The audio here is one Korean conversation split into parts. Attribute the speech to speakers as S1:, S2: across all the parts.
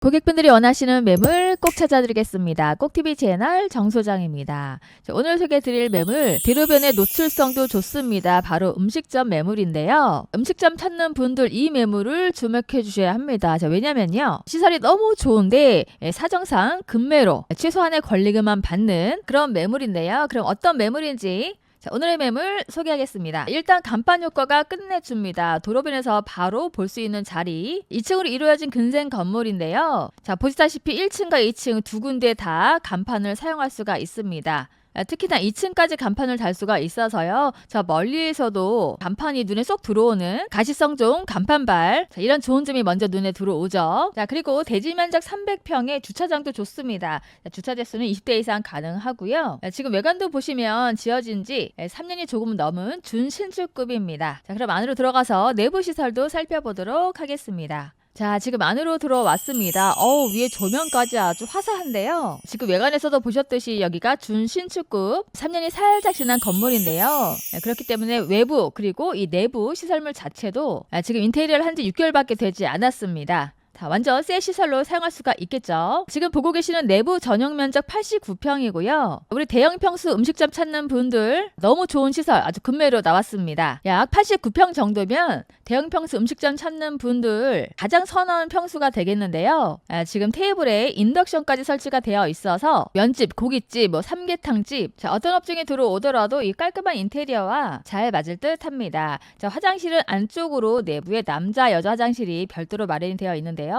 S1: 고객분들이 원하시는 매물 꼭 찾아드리겠습니다. 꼭TV 채널 정소장입니다. 자, 오늘 소개해드릴 매물 대로변의 노출성도 좋습니다. 바로 음식점 매물인데요. 음식점 찾는 분들 이 매물을 주목해 주셔야 합니다. 자, 왜냐면요. 시설이 너무 좋은데 예, 사정상 급매로 최소한의 권리금만 받는 그런 매물인데요. 그럼 어떤 매물인지 자, 오늘의 매물 소개하겠습니다. 일단 간판 효과가 끝내줍니다. 도로변에서 바로 볼 수 있는 자리. 2층으로 이루어진 근생 건물인데요. 자, 보시다시피 1층과 2층 두 군데 다 간판을 사용할 수가 있습니다. 아, 특히나 2층까지 간판을 달 수가 있어서요. 저 멀리에서도 간판이 눈에 쏙 들어오는 가시성 좋은 간판발. 자, 이런 좋은 점이 먼저 눈에 들어오죠. 자, 그리고 대지 면적 300평에 주차장도 좋습니다. 자, 주차 대수는 20대 이상 가능하고요. 자, 지금 외관도 보시면 지어진 지 3년이 조금 넘은 준신축급입니다. 자, 그럼 안으로 들어가서 내부 시설도 살펴보도록 하겠습니다. 자, 지금 안으로 들어왔습니다. 어우, 위에 조명까지 아주 화사한데요. 지금 외관에서도 보셨듯이 여기가 준신축급 3년이 살짝 지난 건물인데요. 네, 그렇기 때문에 외부 그리고 이 내부 시설물 자체도 아, 지금 인테리어를 한 지 6개월밖에 되지 않았습니다. 자, 완전 새 시설로 사용할 수가 있겠죠. 지금 보고 계시는 내부 전용 면적 89평이고요. 우리 대형 평수 음식점 찾는 분들 너무 좋은 시설 아주 금매로 나왔습니다. 약 89평 정도면 대형 평수 음식점 찾는 분들 가장 선호하는 평수가 되겠는데요. 아, 지금 테이블에 인덕션까지 설치가 되어 있어서 면집, 고깃집, 뭐 삼계탕집 자, 어떤 업종에 들어오더라도 이 깔끔한 인테리어와 잘 맞을 듯 합니다. 자, 화장실은 안쪽으로 내부에 남자, 여자 화장실이 별도로 마련이 되어 있는데요.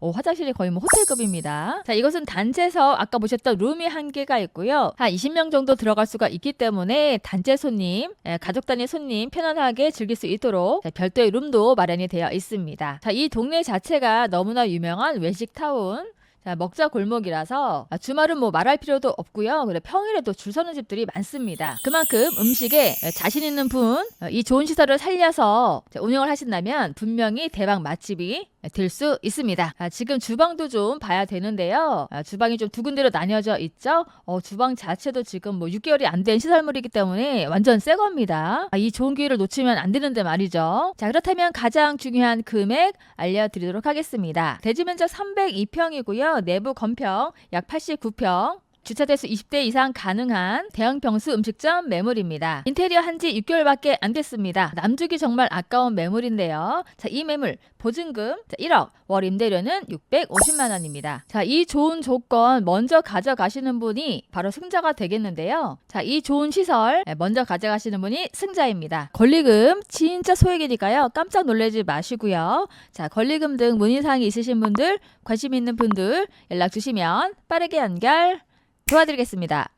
S1: 오, 화장실이 거의 뭐 호텔급입니다. 자, 이것은 단체석 아까 보셨던 룸이 한 개가 있고요. 한 20명 정도 들어갈 수가 있기 때문에 단체 손님, 예, 가족 단위 손님 편안하게 즐길 수 있도록 자, 별도의 룸도 마련이 되어 있습니다. 자, 이 동네 자체가 너무나 유명한 외식 타운 자, 먹자 골목이라서 아, 주말은 뭐 말할 필요도 없고요. 그래 평일에도 줄 서는 집들이 많습니다. 그만큼 음식에 자신 있는 분, 어, 이 좋은 시설을 살려서 자, 운영을 하신다면 분명히 대박 맛집이 될수 있습니다. 아, 지금 주방도 좀 봐야 되는데요. 아, 주방이 좀 두 군데로 나뉘어져 있죠. 어, 주방 자체도 지금 뭐 6개월이 안 된 시설물이기 때문에 완전 새 겁니다. 아, 이 좋은 기회를 놓치면 안 되는데 말이죠. 자, 그렇다면 가장 중요한 금액 알려드리도록 하겠습니다. 대지 면적 302평이고요. 내부 건평 약 89평. 주차 대수 20대 이상 가능한 대형 평수 음식점 매물입니다. 인테리어 한 지 6개월밖에 안 됐습니다. 남주기 정말 아까운 매물인데요. 자, 이 매물 보증금 자, 1억, 월 임대료는 650만 원입니다. 자, 이 좋은 조건 먼저 가져가시는 분이 바로 승자가 되겠는데요. 자, 이 좋은 시설 먼저 가져가시는 분이 승자입니다. 권리금 진짜 소액이니까요. 깜짝 놀라지 마시고요. 자, 권리금 등 문의사항이 있으신 분들, 관심 있는 분들 연락 주시면 빠르게 연결 도와드리겠습니다.